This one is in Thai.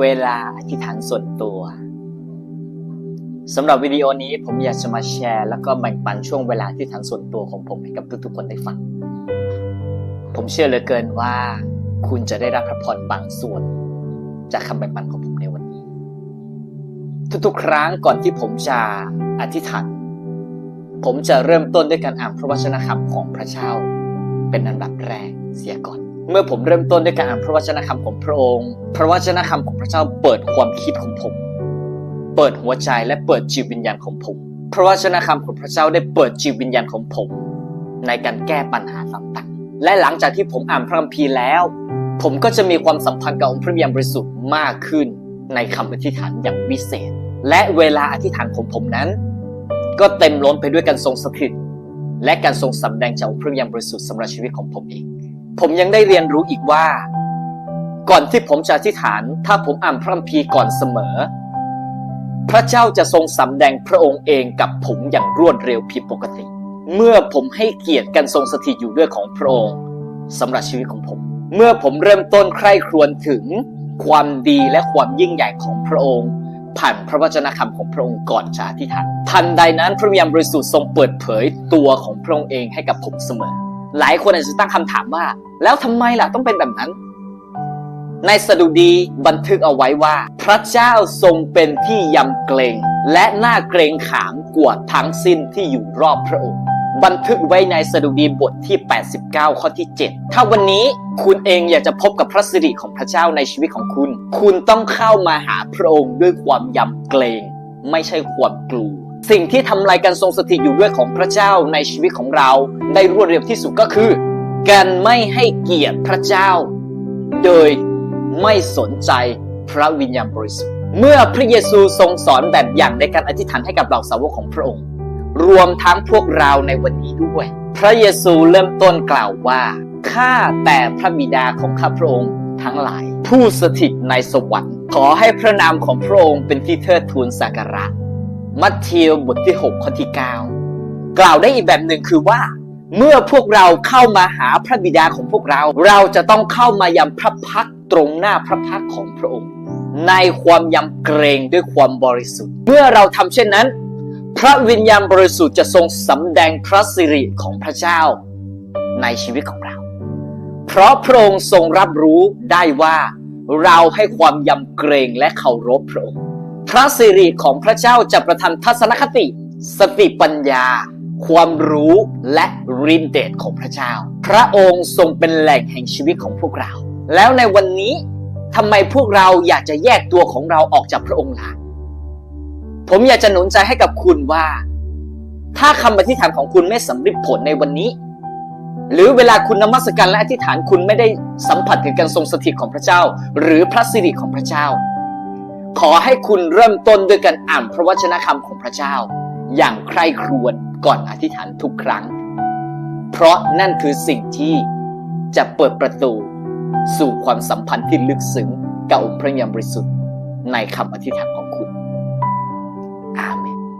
เวลาอธิษฐานส่วนตัวสำหรับวิดีโอนี้ผมอยากจะมาแชร์ แล้วก็แบ่งปันช่วงเวลาอธิษฐานส่วนตัวของผมให้กับทุกๆคนได้ฟัง ผมเชื่อเหลือเกินว่า คุณจะได้รับพระพรบางส่วน จากคำแบ่งปันของผมในวันนี้ ทุกๆ ครั้งก่อนที่ผมจะอธิษฐานผมจะเริ่มต้นด้วยการอ่านพระวจนะคำของพระเจ้า เป็นอันดับแรกเสียก่อน เมื่อผมเริ่มต้นด้วยการอ่านพระวจนะคำของพระองค์ พระวจนะคำของพระเจ้าเปิดความคิดของผม เปิดหัวใจและเปิดจิตวิญญาณของผม พระวจนะคำของพระเจ้าได้เปิดจิตวิญญาณของผม ในการแก้ปัญหาต่างๆ และหลังจากที่ผมอ่านพระคัมภีร์แล้ว ผมก็จะมีความสัมพันธ์กับองค์พระวิญญาบริสุทธิ์มากขึ้น ในคำอธิษฐานอย่างวิเศษ และเวลาอธิษฐานของผมนั้น ก็เต็มล้นไปด้วยการทรงสถิตและการทรงสำแดงจากองค์พระวิญญาบริสุทธิ์สำหรับชีวิตของผมเอง ผมยังได้เรียนรู้อีกว่า ก่อนที่ผมจะอธิษฐาน ถ้าผมอ่านพระคัมภีร์ก่อนเสมอ พระเจ้าจะทรงสำแดงพระองค์เองกับผมอย่างรวดเร็วผิดปกติ เมื่อผมให้เกียรติการทรงสถิตอยู่ด้วยของพระองค์สำหรับชีวิตของผม เมื่อผมเริ่มต้นใคร่ครวญถึงความดีและความยิ่งใหญ่ของพระองค์ผ่านพระวจนะคำของพระองค์ก่อนจะอธิษฐานทันใดนั้นพระวิญญาณบริสุทธิ์ทรงเปิดเผยตัวของพระองค์เองให้กับผมเสมอ หลายคนอาจจะตั้งคำถามว่า แล้วทำไมล่ะต้องเป็นแบบนั้น ในสดุดีบันทึกเอาไว้ว่า พระเจ้าทรงเป็นที่ยำเกรง และน่าเกรงขามกว่าทั้งสิ้นที่อยู่รอบพระองค์ บันทึกไว้ในสดุดีบทที่ 89 ข้อที่ 7 ถ้าวันนี้คุณเองอยากจะพบกับพระสิริของพระเจ้าในชีวิตของคุณ คุณต้องเข้ามาหาพระองค์ด้วยความยำเกรง ไม่ใช่ความกลัว สิ่งที่ทำลายการทรงสถิตอยู่ด้วยของพระเจ้าในชีวิตของเราได้รวดเร็วที่สุดก็คือ การไม่ให้เกียรติพระเจ้า โดยไม่สนใจพระวิญญาณบริสุทธิ์เมื่อพระเยซูทรงสอนแบบอย่างในการอธิษฐานให้กับเหล่าสาวกของพระองค์ รวมทั้งพวกเราในวันนี้ด้วย พระเยซูเริ่มต้นกล่าวว่าข้าแต่พระบิดาของข้าพระองค์ทั้งหลาย ผู้สถิตในสวรรค์ ขอให้พระนามของพระองค์เป็นที่เทิดทูนสักการะ มัทธิวบทที่ 6 ข้อที่ 9 กล่าวได้อีกแบบหนึ่งคือว่า เมื่อพวกเราเข้ามาหาพระบิดาของพวกเรา เราจะต้องเข้ามายำพระพักตรงหน้าพระพักของพระองค์ ในความยำเกรงด้วยความบริสุทธิ์ เมื่อเราทำเช่นนั้น พระวิญญาณบริสุทธิ์จะทรงสำแดงพระสิริของพระเจ้าในชีวิตของเรา เพราะพระองค์ทรงรับรู้ได้ว่าเราให้ความยำเกรงและเคารพพระองค์ พระสิริของพระเจ้าจะประทานทัศนคติ สติปัญญา ความรู้และรินเดชของพระเจ้า พระองค์ทรงเป็นแหล่งแห่งชีวิตของพวกเรา แล้วในวันนี้ทำไมพวกเราอยากจะแยกตัวของเราออกจากพระองค์ล่ะผมอยากจะหนุนใจให้กับคุณว่า ถ้าคำอธิษฐานของคุณไม่สำเร็จผลในวันนี้ หรือเวลาคุณนมัสการและอธิษฐานคุณไม่ได้สัมผัสถึงการทรงสถิตของพระเจ้า หรือพระสิริของพระเจ้า ขอให้คุณเริ่มต้นด้วยการอ่านพระวจนะคำของพระเจ้า อย่างใคร่ครวญก่อนอธิษฐานทุกครั้ง เพราะนั่นคือสิ่งที่จะเปิดประตูสู่ความสัมพันธ์ที่ลึกซึ้งกับองค์พระยามบริสุทธิ์ในคำอธิษฐานของคุณ